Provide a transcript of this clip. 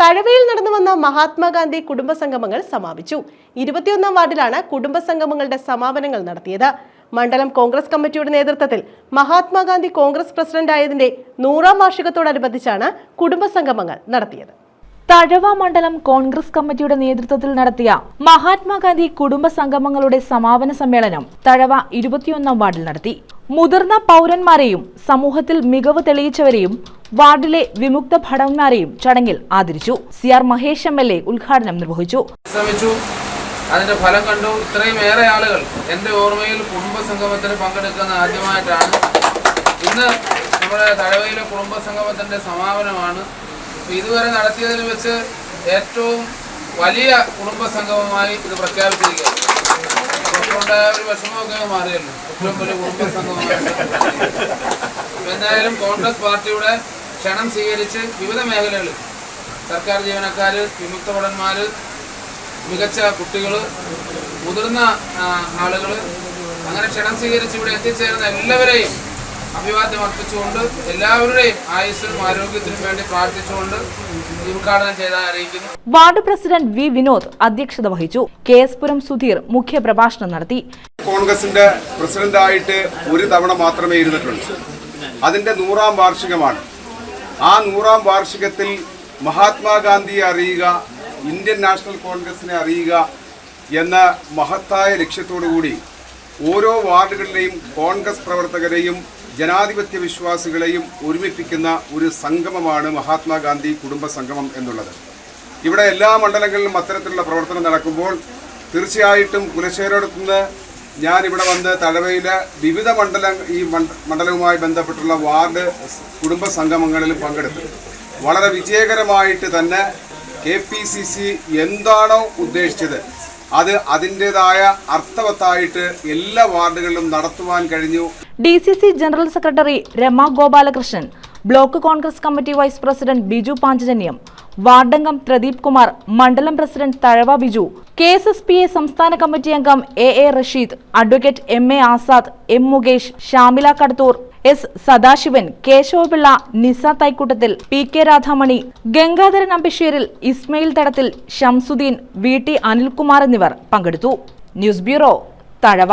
തഴവയിൽ നടന്നു വന്ന മഹാത്മാഗാന്ധി കുടുംബസംഗമങ്ങൾ സമാപിച്ചു. ഇരുപത്തിയൊന്നാം വാർഡിലാണ് കുടുംബസംഗമങ്ങളുടെ സമാപനങ്ങൾ നടത്തിയത്. മണ്ഡലം കോൺഗ്രസ് കമ്മിറ്റിയുടെ നേതൃത്വത്തിൽ മഹാത്മാഗാന്ധി കോൺഗ്രസ് പ്രസിഡന്റായതിന്റെ നൂറാം വാർഷികത്തോടനുബന്ധിച്ചാണ് കുടുംബസംഗമങ്ങൾ നടത്തിയത്. തഴവ മണ്ഡലം കോൺഗ്രസ് കമ്മിറ്റിയുടെ നേതൃത്വത്തിൽ നടത്തിയ മഹാത്മാഗാന്ധി കുടുംബ സംഗമങ്ങളുടെ സമാപന സമ്മേളനം തഴവ ഇരുപത്തിയൊന്നാം വാർഡിൽ നടത്തി. മുതിർന്ന പൗരന്മാരെയും സമൂഹത്തിൽ മികവ് തെളിയിച്ചവരെയും വാർഡിലെ വിമുക്ത ഭടന്മാരെയും ചടങ്ങിൽ ആദരിച്ചു. C R Mahesh M L A ഉദ്ഘാടനം നിർവഹിച്ചു. അതിന്റെ ഫലം കണ്ടു. ഇത്രയും ഏറെ ആളുകൾ എന്റെ ഓർമ്മയിൽ കുടുംബ സംഗമത്തിന് പങ്കെടുക്കുന്ന ആദ്യമായിട്ടാണ്. ഇന്ന് നമ്മുടെ തഴവയിലെ കുടുംബ സംഗമത്തിന്റെ സമാപനമാണ്. ഇതുവരെ നടത്തിയതിൽ വെച്ച് ഏറ്റവും വലിയ കുടുംബ സംഗമമായി ഇത് പ്രഖ്യാപിച്ചിരിക്കുകയാണ്. എന്തായാലും കോൺഗ്രസ് പാർട്ടിയുടെ ക്ഷണം സ്വീകരിച്ച് വിവിധ മേഖലകളിൽ സർക്കാർ ജീവനക്കാർ വിമുക്ത ഭടന്മാർ മികച്ച കുട്ടികൾ മുതിർന്ന ആളുകൾ അങ്ങനെ ക്ഷണം സ്വീകരിച്ച് ഇവിടെ എത്തിച്ചേർന്ന എല്ലാവരെയും അഭിവാദ്യം അർപ്പിച്ചുകൊണ്ട് എല്ലാവരുടെയും ആയുസ്സിനും ആരോഗ്യത്തിനും വേണ്ടി പ്രാർത്ഥിച്ചുകൊണ്ട് ഉദ്ഘാടനം ചെയ്താൽ അറിയിക്കുന്നു വാർഡ് പ്രസിഡന്റ് വി വിനോദ് അധ്യക്ഷത വഹിച്ചു. കെ എസ് പുരം സുധീർ മുഖ്യ പ്രഭാഷണം നടത്തി. കോൺഗ്രസിന്റെ പ്രസിഡന്റായിട്ട് ഒരു തവണ മാത്രമേ ഇരുന്നിട്ടുള്ളൂ. അതിന്റെ നൂറാം വാർഷികമാണ്. ആ നൂറാം വാർഷികത്തിൽ മഹാത്മാഗാന്ധിയെ അറിയുക ഇന്ത്യൻ നാഷണൽ കോൺഗ്രസിനെ അറിയുക എന്ന മഹത്തായ ലക്ഷ്യത്തോടുകൂടി ഓരോ വാർഡുകളിലെയും കോൺഗ്രസ് പ്രവർത്തകരെയും ജനാധിപത്യ വിശ്വാസികളെയും ഒരുമിപ്പിക്കുന്ന ഒരു സംഗമമാണ് മഹാത്മാഗാന്ധി കുടുംബ സംഗമം എന്നുള്ളത്. ഇവിടെ എല്ലാ മണ്ഡലങ്ങളിലും അത്തരത്തിലുള്ള പ്രവർത്തനം നടക്കുമ്പോൾ തീർച്ചയായിട്ടും കുലശേഖരത്ത് നിന്ന് ഞാൻ ഇവിടെ വന്ന് തഴവയിലെ വിവിധ മണ്ഡലം ഈ മണ്ഡലവുമായി ബന്ധപ്പെട്ടുള്ള വാർഡ് കുടുംബ സംഗമങ്ങളിൽ പങ്കെടുത്തു. വളരെ വിജയകരമായിട്ട് തന്നെ കെ പി സി സി എന്താണോ ഉദ്ദേശിച്ചത് അത് അതിന്റെതായ അർത്ഥവത്തായിട്ട് എല്ലാ വാർഡുകളിലും നടത്തുവാൻ കഴിഞ്ഞു. D C C general secretary Rama Gopalakrishnan block Congress committee vice president Biju Panchajanyam വാർഡംഗം Pradeep Kumar മണ്ഡലം president Thazhava Biju K S S P A സംസ്ഥാന കമ്മിറ്റി അംഗം A A Rasheed advocate M A Azad M Mukesh Shamila Kadathoor S Sadasivan Keshavapillai Nisa Thaikkoottathil P K Radhamani Gangadharan Ambasseril Ismail Thadathil Shamsuddin V T Anilkumar എന്നിവർ പങ്കെടുത്തു. News bureau Thazhava.